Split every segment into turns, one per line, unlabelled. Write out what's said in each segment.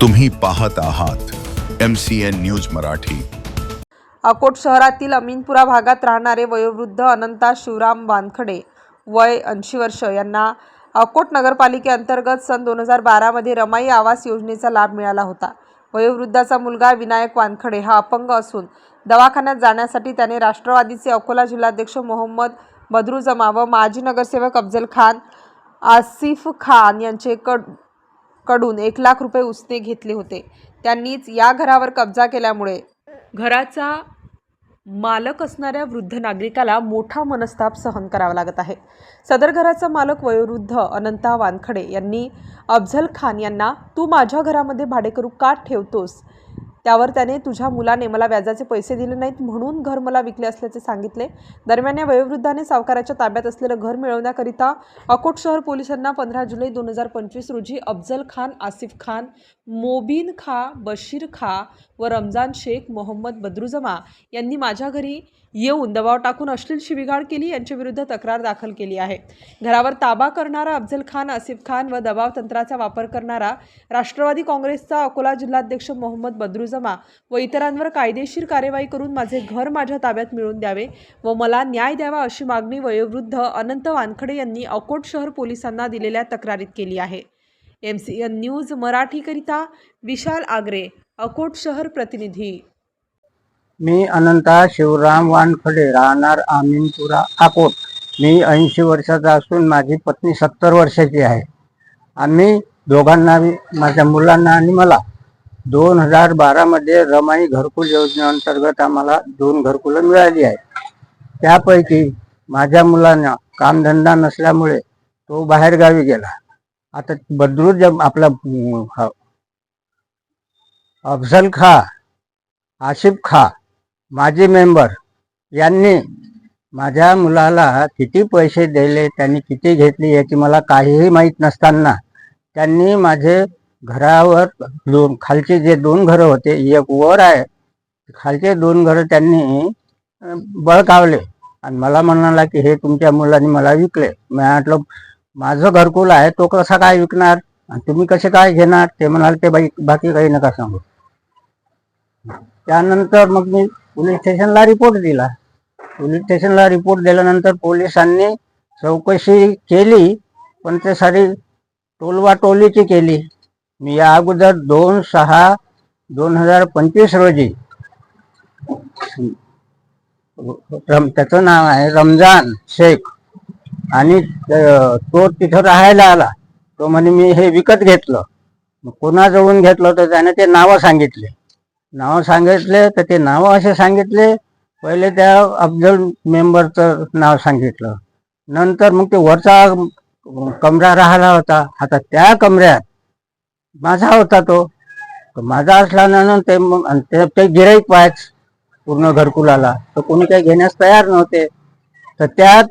तुम्ही पाहत आहात M C N news Marathi.
Akot शहरातील अमीनपुरा भागात राहणारे वयोवृद्ध अनंता शिवराम वानखडे वय ऐंशी वर्ष. यांना अकोट नगरपालिकेअंतर्गत सन दोन हजार बारामध्ये रमाई आवास योजनेचा लाभ मिळाला होता. वयोवृद्धाचा मुलगा विनायक वानखडे हा अपंग असून दवाखान्यात जाण्यासाठी त्याने राष्ट्रवादीचे अकोला जिल्हाध्यक्ष मोहम्मद बदरुजमा व माजी नगरसेवक अफजल खान आसिफ खान यांचे कड कडून एक लाख रुपये उसने घेतले होते. त्यांनीच या घरावर कब्जा केल्यामुळे घराचा मालक असणाऱ्या वृद्ध नागरिकाला मोठा मनस्ताप सहन करावा लागत आहे. सदर घराचा मालक वयोवृद्ध अनंता वानखडे यांनी अफझल खान यांना तू माझ्या घरामध्ये भाडेकरू का ठेवतोस? त्यावर त्याने तुझ्या मुलाने मला व्याजाचे पैसे दिले नाहीत म्हणून घर मला विकले असल्याचे सांगितले. दरम्यान या वयोवृद्धाने सावकाराच्या ताब्यात असलेलं घर मिळवण्याकरिता अकोट शहर पोलिसांना पंधरा जुलै दोन हजार पंचवीस रोजी अफजल खान आसिफ खान मोबीन खा बशीर खा व रमजान शेख मोहम्मद बद्रुजमा यांनी माझ्या घरी येऊन दबाव टाकून अश्लील शिबिगाड केली यांच्या विरुद्ध तक्रार दाखल केली आहे. घरावर ताबा करणारा अफजल खान आसिफ खान व दबाव तंत्राचा वापर करणारा राष्ट्रवादी काँग्रेसचा अकोला जिल्हाध्यक्ष मोहम्मद बद्रुजमा व इतरांवर कायदेशीर कार्यवाही करून माझे घर माझ्या ताब्यात मिळवून द्यावे व मला न्याय द्यावा अशी मागणी वयोवृद्ध अनंत वानखडे यांनी अकोट शहर पोलिसांना दिलेल्या तक्रारीत केली आहे. एम सी एन न्यूज मराठीकरिता विशाल आगरे अकोट शहर प्रतिनिधी.
मी अनंता शिवराम वानखडे राहणार आमीनपुरा अकोट. मी ऐंशी वर्षाचा असून माझी पत्नी सत्तर वर्षाची आहे. आम्ही दोघांना माझ्या मुलांना आणि मला दोन हजार बारामध्ये रमाई घरकुल योजनेअंतर्गत आम्हाला दोन घरकुलं मिळाली आहे त्यापैकी माझ्या मुलांना कामधंदा नसल्यामुळे तो बाहेरगावी गेला. आता बदरुज आपला अफजल खा आशिफ खा माजी मेंबर यांनी माझ्या मुलाला किती पैसे दिले त्यांनी किती घेतली याची मला काहीही माहीत नसताना त्यांनी माझे घरावर दोन खालचे जे दोन घरं होते एक वर आहे खालचे दोन घरं त्यांनी बळकावले. आणि मला म्हणाला की हे तुमच्या मुलांनी मला विकले. मी म्हटलं माझं घरकुल आहे तो कसा काय विकणार? आणि तुम्ही कसे काय घेणार? ते म्हणाल ते बाई बाकी काही नका सांगू. त्यानंतर मग मी पोलीस स्टेशनला रिपोर्ट दिला. पोलीस स्टेशनला रिपोर्ट दिल्यानंतर पोलिसांनी चौकशी केली पण ते सारी टोलवाटोलीची केली. मी या अगोदर दोन सहा दोन हजार पंचवीस रोजी रम त्याचं नाव आहे रमजान शेख. आणि तो तिथं राहायला आला. तो म्हणे मी हे विकत घेतलं. मग कोणाजवळून घेतलं तर त्याने ते नावं सांगितले. नाव सांगितले तर ते नाव असे सांगितले. पहिले त्या अफजल मेंबरचं नाव सांगितलं. नंतर मग ते वरचा कमरा राहिला होता. आता त्या कमऱ्यात माझा होता तो. माझा असल्यानं ते मग आणि ते- ते गिराईक पाहायच पूर्ण घरकुलाला. तर कोणी काही घेण्यास तयार नव्हते. तर त्यात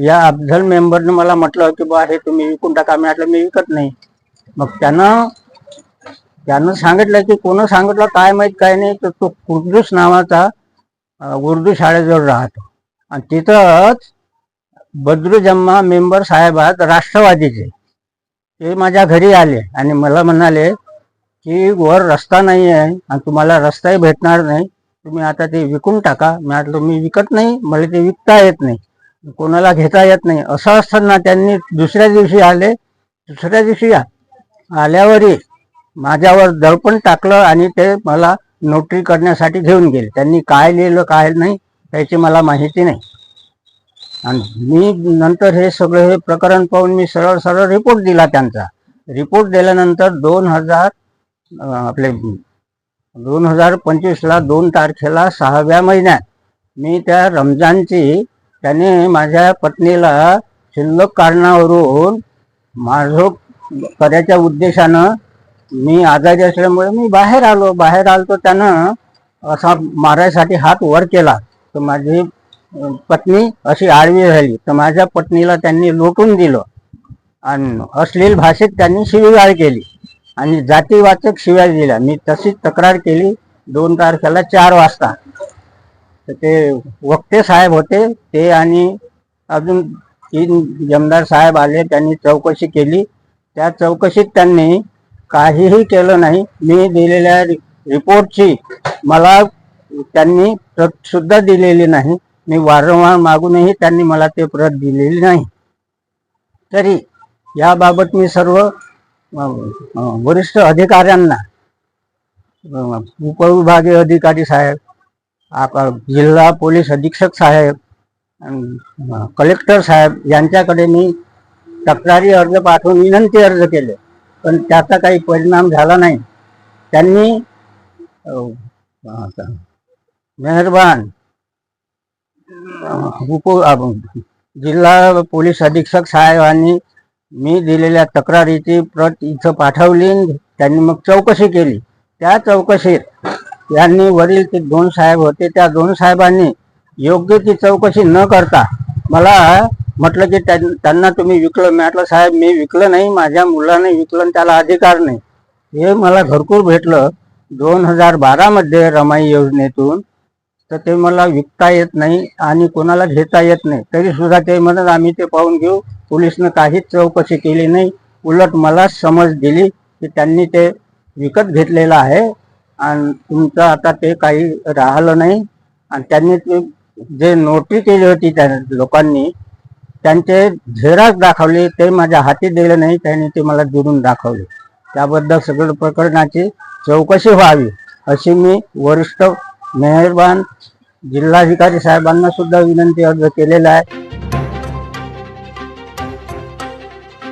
या अफजल मेंबरने मला म्हटलं की बा हे तुम्ही विकून टाका. मी म्हटलं मी विकत नाही. मग त्यानं त्यांना सांगितलं की कोण सांगितलं काय माहीत काय नाही तर तो कुर्दूस नावाचा उर्दू शाळेजवळ राहतो. आणि तिथंच बद्रू जम्मा मेंबर साहेब आहेत राष्ट्रवादीचे ते माझ्या घरी आले आणि मला म्हणाले की वर रस्ता नाही आहे आणि तुम्हाला रस्ताही भेटणार नाही. तुम्ही आता ते विकून टाका. मी म्हटलं मी विकत नाही मला ते विकता येत नाही. कोणाला घेता येत नाही. असं असताना त्यांनी दुसऱ्या दिवशी आले. दुसऱ्या दिवशी आल्यावरही माझ्यावर दडपण टाकलं आणि ते मला नोटरी करण्यासाठी घेऊन गेले. त्यांनी काय लिहिलं काय नाही त्याची मला माहिती नाही. आणि मी नंतर हे सगळं हे प्रकरण पाहून मी सरळ सरळ रिपोर्ट दिला त्यांचा. रिपोर्ट दिल्यानंतर दोन हजार आपले दोन हजार पंचवीसला दोन तारखेला सहाव्या महिन्यात मी त्या रमजानची त्याने माझ्या पत्नीला शिल्लक कारणावरून माझं करायच्या उद्देशानं मी आजारी असल्यामुळे मी बाहेर आलो. बाहेर आलो तर त्यानं असा मारायसाठी हात वर केला. तर माझी पत्नी अशी आडवी झाली तर माझ्या पत्नीला त्यांनी लोटून दिलं आणि अश्लील भाषेत त्यांनी शिवीगाळ केली आणि जातीवाचक शिव्या दिल्या. मी तशीच तक्रार केली दोन तारखेला चार वाजता. तर ते वक्ते साहेब होते. ते आणि अजून तीन जमदार साहेब आले. त्यांनी चौकशी केली. त्या चौकशीत त्यांनी काहीही केलं नाही. मी दिलेल्या रि- रिपोर्टची मला त्यांनी प्रत सुद्धा दिलेली नाही. मी वारंवार मागूनही त्यांनी मला ते प्रत दिलेली नाही. तरी याबाबत मी सर्व वरिष्ठ अधिकाऱ्यांना उपविभागीय अधिकारी साहेब आप- जिल्हा पोलीस अधीक्षक साहेब अन, कलेक्टर साहेब यांच्याकडे मी तक्रारी अर्ज पाठवून विनंती अर्ज केले. पण त्याचा काही परिणाम झाला नाही. त्यांनी मेहरबान उप जिल्हा पोलीस अधीक्षक साहेबांनी मी दिलेल्या तक्रारीची प्रत इथं पाठवली त्यांनी मग चौकशी केली. त्या चौकशीत यांनी वरील ते दोन साहेब होते. त्या दोन साहेबांनी योग्य ती चौकशी न करता मला म्हटलं की त्यां- त्यांना तुम्ही विकलं. मी म्हटलं साहेब मी विकलं नाही. माझ्या मुलाने विकलं आणि त्याला अधिकार नाही. हे मला घरकुल भेटलं. दोन हजार बारामध्ये रमाई योजनेतून तर ते मला विकता येत नाही आणि कोणाला घेता येत नाही. तरी सुद्धा ते म्हणत आम्ही ते पाहून घेऊ. पोलिसनं काहीच चौकशी केली नाही. उलट मला समज दिली की त्यांनी ते विकत घेतलेलं आहे आणि तुमचं आता ते काही राहिलं नाही. आणि त्यांनी ते जे नोटरी केली होती त्या लोकांनी त्यांचे झेराच दाखवले ते माझ्या हाती दिले नाही त्यांनी ते मला दुरून दाखवले. त्याबद्दल सगळं प्रकरणाची चौकशी व्हावी अशी मी वरिष्ठ मेहरबान जिल्हाधिकारी साहेबांना सुद्धा विनंती अर्ज केलेला आहे.